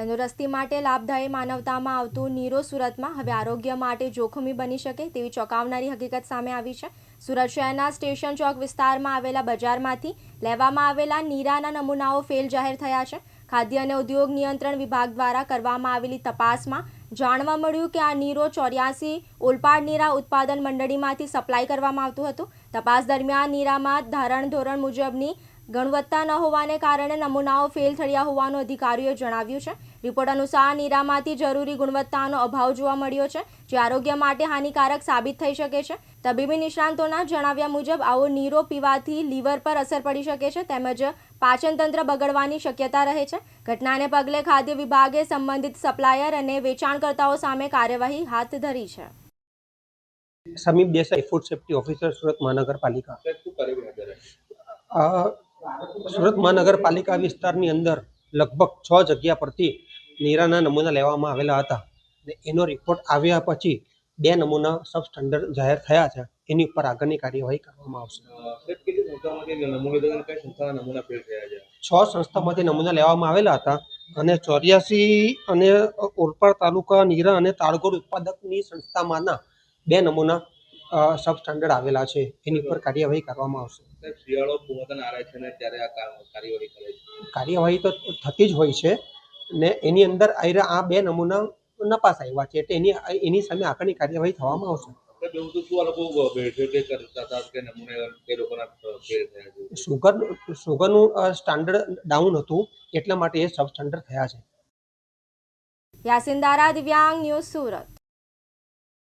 તંદુરસ્તી માટે લાભદાયી માનવતામાં આવતું નીરો સુરતમાં હવે આરોગ્ય માટે જોખમી બની શકે તેવી ચોંકાવનારી હકીકત સામે આવી છે. સુરત શહેરના સ્ટેશન ચોક વિસ્તારમાં આવેલા બજારમાંથી લેવામાં આવેલા નીરાના નમૂનાઓ ફેલ જાહેર થયા છે. ખાદ્ય અને ઉદ્યોગ નિયંત્રણ વિભાગ દ્વારા કરવામાં આવેલી તપાસમાં જાણવા મળ્યું કે આ નીરો ચોર્યાસી ઓલપાડ નીરા ઉત્પાદન મંડળીમાંથી સપ્લાય કરવામાં આવતું હતું. તપાસ દરમિયાન નીરામાં ધારણ ધોરણ મુજબની ગુણવત્તા ન હોવાને કારણે નમૂનાઓ ફેલ થયા હોવાનું અધિકારીઓએ જણાવ્યું છે. રિપોર્ટ અનુસાર નીરામાંથી જરૂરી ગુણવત્તાનો અભાવ જોવા મળ્યો છે જે આરોગ્ય માટે હાનિકારક સાબિત થઈ શકે છે. તબીબી નિષ્ણાંતોના જણાવ્યા મુજબ આવો નીરો પીવાથી લીવર પર અસર પડી શકે છે તેમજ પાચનતંત્ર બગડવાની શક્યતા રહે છે. ઘટનાને પગલે ખાદ્ય વિભાગે સંબંધિત સપ્લાયર અને વેચાણકર્તાઓ સામે કાર્યવાહી હાથ ધરી છે. Samip Desai food safety officer Surat મહાનગરપાલિકા. સુરત મહાનગરપાલિકા વિસ્તારની અંદર લગભગ છ જગ્યા પરથી નીરાના નમૂના લેવામાં આવેલા હતા. અને એનો રિપોર્ટ આવ્યા પછી બે નમૂના સબ સ્ટાન્ડર્ડ જાહેર થયા છે. એની ઉપર આગળની કાર્યવાહી કરવામાં આવશે. છે સંસ્થામાંથી નમૂના લેવામાં આવેલા હતા અને ચોર્યાસી અને ઓલપાડ તાલુકા નીરા અને તાળગોળ ઉત્પાદકની સંસ્થામાંના બે નમૂના સબ સ્ટાન્ડર્ડ આવેલા છે. એની ઉપર કાર્યવાહી કરવામાં આવશે. શિયાળો પૂર્વતન આવે છે ને ત્યારે આ કાર્યવાહી કરે છે. કાર્યવાહી તો થતી જ હોય છે ને એની અંદર આ બે નમૂના નપાસ આવ્યા છે એટલે એની એની સામે આગળની કાર્યવાહી થવામાં આવશે. સુગર સુગરનું સ્ટાન્ડર્ડ ડાઉન હતું એટલા માટે એ સબ સ્ટાન્ડર્ડ થયા છે. યાસીન દારા દિવ્યાંગ ન્યૂઝ સુરત.